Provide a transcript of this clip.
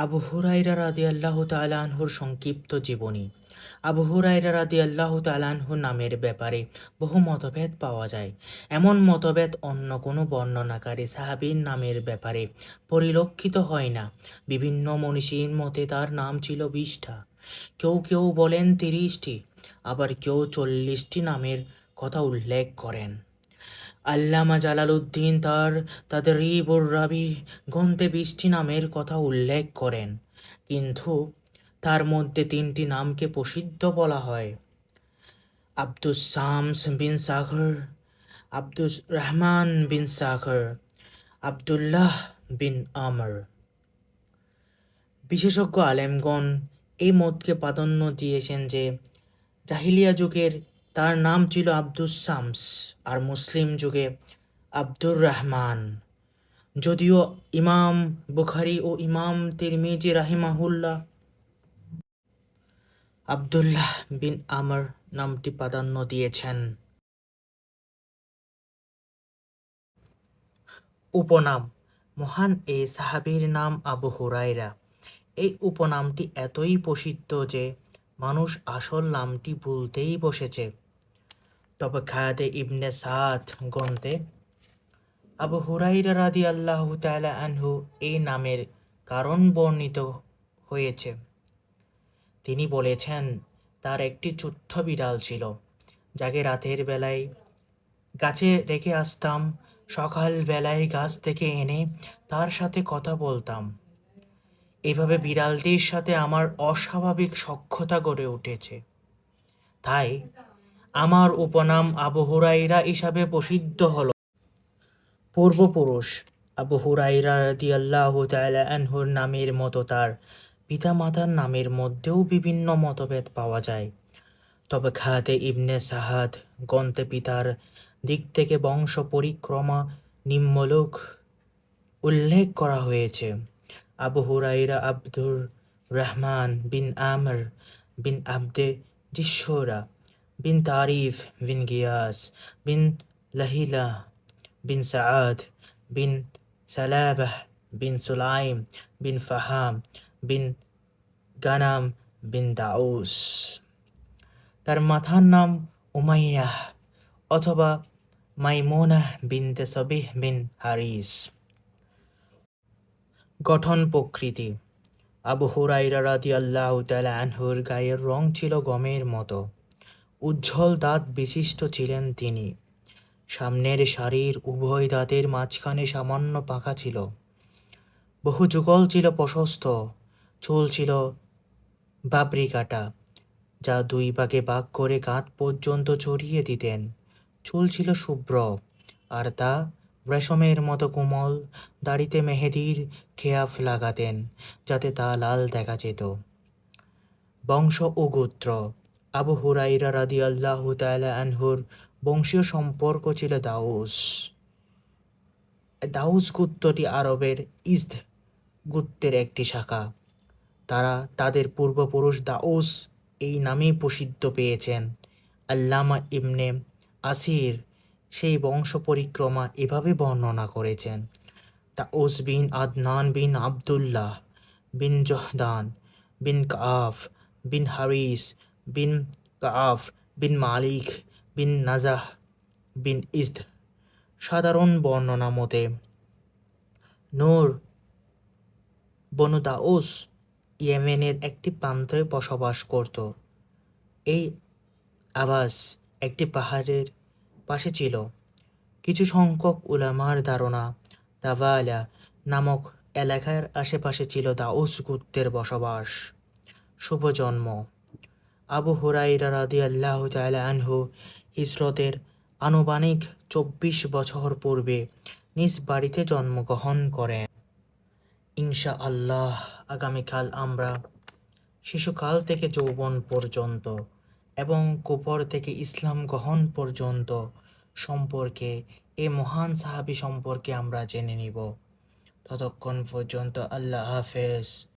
আবু হুরাইরা রাদি আল্লাহ তালানহুর সংক্ষিপ্ত জীবনী। আবু হুরাইরা রাদি আল্লাহ তালানহু নামের ব্যাপারে বহু মতভেদ পাওয়া যায়। এমন মতভেদ অন্য কোনো বর্ণনাকারী সাহাবীর নামের ব্যাপারে পরিলক্ষিত হয় না। বিভিন্ন মনীষীর মতে তার নাম ছিল বিশটা। কেউ কেউ বলেন তিরিশটি, আবার কেউ চল্লিশটি নামের কথা উল্লেখ করেন। আল্লামা জালালউদ্দিন তার, তাদের রিবুর রাবি গ্রন্থে বিশটি নামের কথা উল্লেখ করেন। কিন্তু তার মধ্যে তিনটি নামকে প্রসিদ্ধ বলা হয়। আব্দুস শামস বিন সাখর আব্দুস রহমান বিন সাখর আবদুল্লাহ বিন আমর। বিশেষজ্ঞ আলেমগণ এই মতকে প্রাধান্য দিয়েছেন যে, জাহিলিয়া যুগের তার নাম ছিল আব্দুস শামস আর মুসলিম যুগে আব্দুর রহমান। যদিও ইমাম বুখারি ও ইমাম তিরমিজি রাহিমাহুল্লাহ আব্দুল্লাহ বিন আমর নামটি প্রাধান্য দিয়েছেন। উপনাম, মহান এ সাহাবীর নাম আবু হুরাইরা এই উপনামটি এতই প্রসিদ্ধ যে মানুষ আসল নামটি ভুলতেই বসেছে। তবে খায়াদে ইবনে সাদ গ্রন্থে আবু হুরাইরা রাদি আল্লাহ তালা আনহু এই নামের কারণ বর্ণিত হয়েছে। তিনি বলেছেন, তার একটি ছোট্ট বিড়াল ছিল, যাকে রাতের বেলায় গাছে রেখে আসতাম, সকাল বেলায় গাছ থেকে এনে তার সাথে কথা বলতাম। এভাবে বিড়ালটির সাথে আমার অস্বাভাবিক সখ্যতা গড়ে উঠেছে। তাই আমার উপনাম আবু হুরাইরা হিসাবে প্রসিদ্ধ হল। পূর্বপুরুষ আবু হুরাইরা রাদিয়াল্লাহু তাআলা নামের মতো তার পিতামাতার নামের মধ্যেও বিভিন্ন মতভেদ পাওয়া যায়। তবে খাতে ইবনে সাহাদ গন্তে পিতার দিক থেকে বংশ পরিক্রমা নিম্নলোক উল্লেখ করা হয়েছে। আবু হুরাইরা আব্দুর রহমান বিন আমর বিন আবদে জিশ্বরা বিন তারিফ বিন গিয়াস বিন লাহিলা বিন সাআদ বিন সালাবাহ বিন সুলাইম বিন ফাহাম বিন গানাম বিন দাউস তার মাথার নাম উমাইয়াহ অথবা মাইমোনা বিনতে সবিহ বিন হারিস। গঠন প্রকৃতি। আবু হুরাইরা রাদিয়াল্লাহু তাআলা আনহুর গায়ের রং ছিল গমের মতো। উজ্জ্বল দাঁত বিশিষ্ট ছিলেন তিনি। সামনের শাড়ির উভয় দাঁতের মাঝখানে সামান্য পাখা ছিল। বহু যুগল ছিল প্রশস্ত, চুল ছিল বাবরি কাটা, যা দুই ভাগে ভাগ করে কাঁধ পর্যন্ত ছড়িয়ে দিতেন। চুল ছিল শুভ্র, আর তা রেশমের মতো কোমল, দাড়িতে মেহেদির খেয়াফ লাগাতেন, যাতে তা লাল দেখা যেত। বংশ ও গোত্র আবু হুরাইরা রাদি আল্লাহ তালা আনহুর বংশীয় সম্পর্ক ছিল দাউস। দাউস গুত্রটি আরবের ইস্দ গুত্রের একটি শাখা। তারা তাদের পূর্বপুরুষ দাউস এই নামেই প্রসিদ্ধ পেয়েছেন। আল্লামা ইবনে আসির সেই বংশ পরিক্রমা এভাবে বর্ণনা করেছেন। দাউস বিন আদনান বিন আবদুল্লাহ বিন জহদান বিন কাফ বিন হারিস বিন কাফ বিন মালিক বিন নাজাহ বিন ইস্দ সাধারণ বর্ণনা মতে নূর, বনু দাউস ইয়েমেনের একটি প্রান্তে বসবাস করত। এই আবাস একটি পাহাড়ের পাশে ছিল। কিছু সংখ্যক উলামার ধারণা দাবালা নামক এলাকার আশেপাশে ছিল দাউস গুত্রের বসবাস। শুভ জন্ম। আবু হুরাইরা রাদি আল্লাহ আনহু হিজরতের আনুমানিক চব্বিশ বছর পূর্বে নিজ বাড়িতে জন্মগ্রহণ করেন। ইনশা আল্লাহ আগামীকাল আমরা শিশুকাল থেকে যৌবন পর্যন্ত এবং কুপর থেকে ইসলাম গ্রহণ পর্যন্ত সম্পর্কে, এ মহান সাহাবি সম্পর্কে আমরা জেনে নিব। ততক্ষণ পর্যন্ত আল্লাহ হাফেজ।